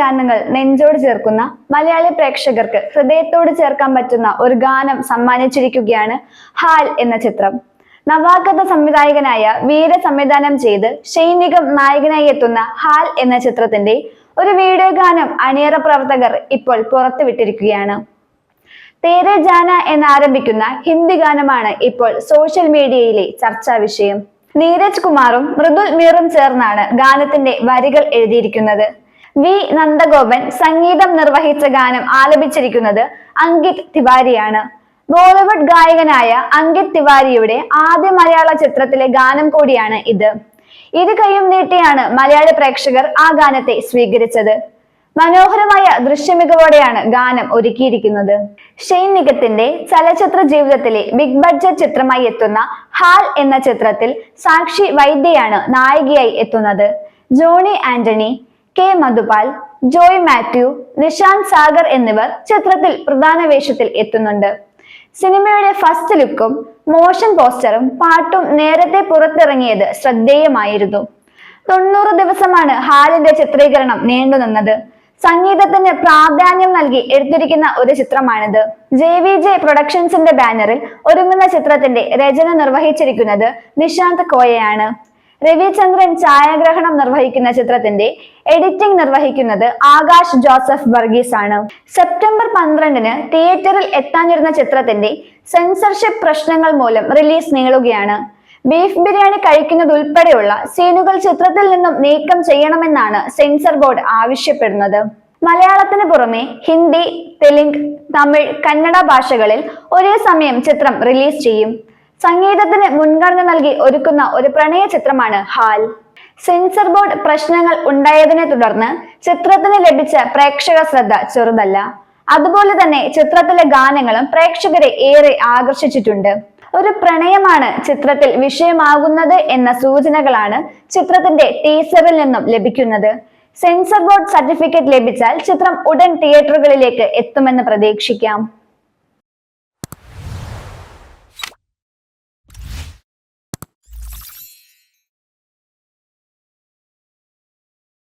ഗാനങ്ങൾ നെഞ്ചോട് ചേർക്കുന്ന മലയാളി പ്രേക്ഷകർക്ക് ഹൃദയത്തോട് ചേർക്കാൻ പറ്റുന്ന ഒരു ഗാനം സമ്മാനിച്ചിരിക്കുകയാണ് ഹാൽ എന്ന ചിത്രം. നവാഗത സംവിധായകനായ വീര സംവിധാനം ചെയ്ത് ഷൈനികം നായകനായി എത്തുന്ന ഹാൽ എന്ന ചിത്രത്തിന്റെ ഒരു വീഡിയോ ഗാനം അണിയറ പ്രവർത്തകർ ഇപ്പോൾ പുറത്തുവിട്ടിരിക്കുകയാണ്. തേരെ ജാന എന്നാരംഭിക്കുന്ന ഹിന്ദി ഗാനമാണ് ഇപ്പോൾ സോഷ്യൽ മീഡിയയിലെ ചർച്ചാ വിഷയം. നീരജ് കുമാറും മൃദുൽ മീറും ചേർന്നാണ് ഗാനത്തിന്റെ വരികൾ എഴുതിയിരിക്കുന്നത്. വി നന്ദഗോപൻ സംഗീതം നിർവഹിച്ച ഗാനം ആലപിച്ചിരിക്കുന്നത് അങ്കിത് തിവാരിയാണ്. ബോളിവുഡ് ഗായകനായ അങ്കിത് തിവാരിയുടെ ആദ്യ മലയാള ചിത്രത്തിലെ ഗാനം കൂടിയാണ് ഇത്. ഇരു കൈയും നീട്ടിയാണ് മലയാളി പ്രേക്ഷകർ ആ ഗാനത്തെ സ്വീകരിച്ചത്. മനോഹരമായ ദൃശ്യമികവോടെയാണ് ഗാനം ഒരുക്കിയിരിക്കുന്നത്. ഷെയ്ൻ നിഗത്തിന്റെ ചലച്ചിത്ര ജീവിതത്തിലെ ബിഗ് ബഡ്ജറ്റ് ചിത്രമായി എത്തുന്ന ഹാൽ എന്ന ചിത്രത്തിൽ സാക്ഷി വൈദ്യയാണ് നായികയായി എത്തുന്നത്. ജോണി ആന്റണി കെ മധുപാൽ ജോയ് മാത്യു നിഷാന്ത് സാഗർ എന്നിവർ ചിത്രത്തിൽ പ്രധാന വേഷത്തിൽ എത്തുന്നുണ്ട്. സിനിമയുടെ ഫസ്റ്റ് ലുക്കും മോഷൻ പോസ്റ്ററും പാട്ടും നേരത്തെ പുറത്തിറങ്ങിയത് ശ്രദ്ധേയമായിരുന്നു. തൊണ്ണൂറ് ദിവസമാണ് ഹാലിന്റെ ചിത്രീകരണം നീണ്ടു നീണ്ടുനിന്നത് സംഗീതത്തിന് പ്രാധാന്യം നൽകി എടുത്തിരിക്കുന്ന ഒരു ചിത്രമാണിത്. ജെ വി ജെ പ്രൊഡക്ഷൻസിന്റെ ബാനറിൽ ഒരുങ്ങുന്ന ചിത്രത്തിന്റെ രചന നിർവഹിച്ചിരിക്കുന്നത് നിശാന്ത് കോയയാണ്. രവിചന്ദ്രൻ ഛായാഗ്രഹണം നിർവഹിക്കുന്ന ചിത്രത്തിന്റെ എഡിറ്റിംഗ് നിർവഹിക്കുന്നത് ആകാശ് ജോസഫ് വർഗീസ് ആണ് സെപ്റ്റംബർ പന്ത്രണ്ടിന് തിയേറ്ററിൽ എത്താനിരുന്ന ചിത്രത്തിന്റെ സെൻസർഷിപ്പ് പ്രശ്നങ്ങൾ മൂലം റിലീസ് നീളുകയാണ്. ബീഫ് ബിരിയാണി കഴിക്കുന്നതുൾപ്പെടെയുള്ള സീനുകൾ ചിത്രത്തിൽ നിന്നും നീക്കം ചെയ്യണമെന്നാണ് സെൻസർ ബോർഡ് ആവശ്യപ്പെടുന്നത്. മലയാളത്തിന് പുറമെ ഹിന്ദി തെലുങ്ക് തമിഴ് കന്നഡ ഭാഷകളിൽ ഒരേ സമയം ചിത്രം റിലീസ് ചെയ്യും. സംഗീതത്തിന് മുൻഗണന നൽകി ഒരുക്കുന്ന ഒരു പ്രണയ ചിത്രമാണ് ഹാൽ. സെൻസർ ബോർഡ് പ്രശ്നങ്ങൾ ഉണ്ടായതിനെ തുടർന്ന് ചിത്രത്തിന് ലഭിച്ച പ്രേക്ഷക ശ്രദ്ധ ചെറുതല്ല. അതുപോലെ തന്നെ ചിത്രത്തിലെ ഗാനങ്ങളും പ്രേക്ഷകരെ ഏറെ ആകർഷിച്ചിട്ടുണ്ട്. ഒരു പ്രണയമാണ് ചിത്രത്തിൽ വിഷയമാകുന്നത് എന്ന സൂചനകളാണ് ചിത്രത്തിന്റെ ടീസറിൽ നിന്നും ലഭിക്കുന്നത്. സെൻസർ ബോർഡ് സർട്ടിഫിക്കറ്റ് ലഭിച്ചാൽ ചിത്രം ഉടൻ തിയേറ്ററുകളിലേക്ക് എത്തുമെന്ന് പ്രതീക്ഷിക്കാം.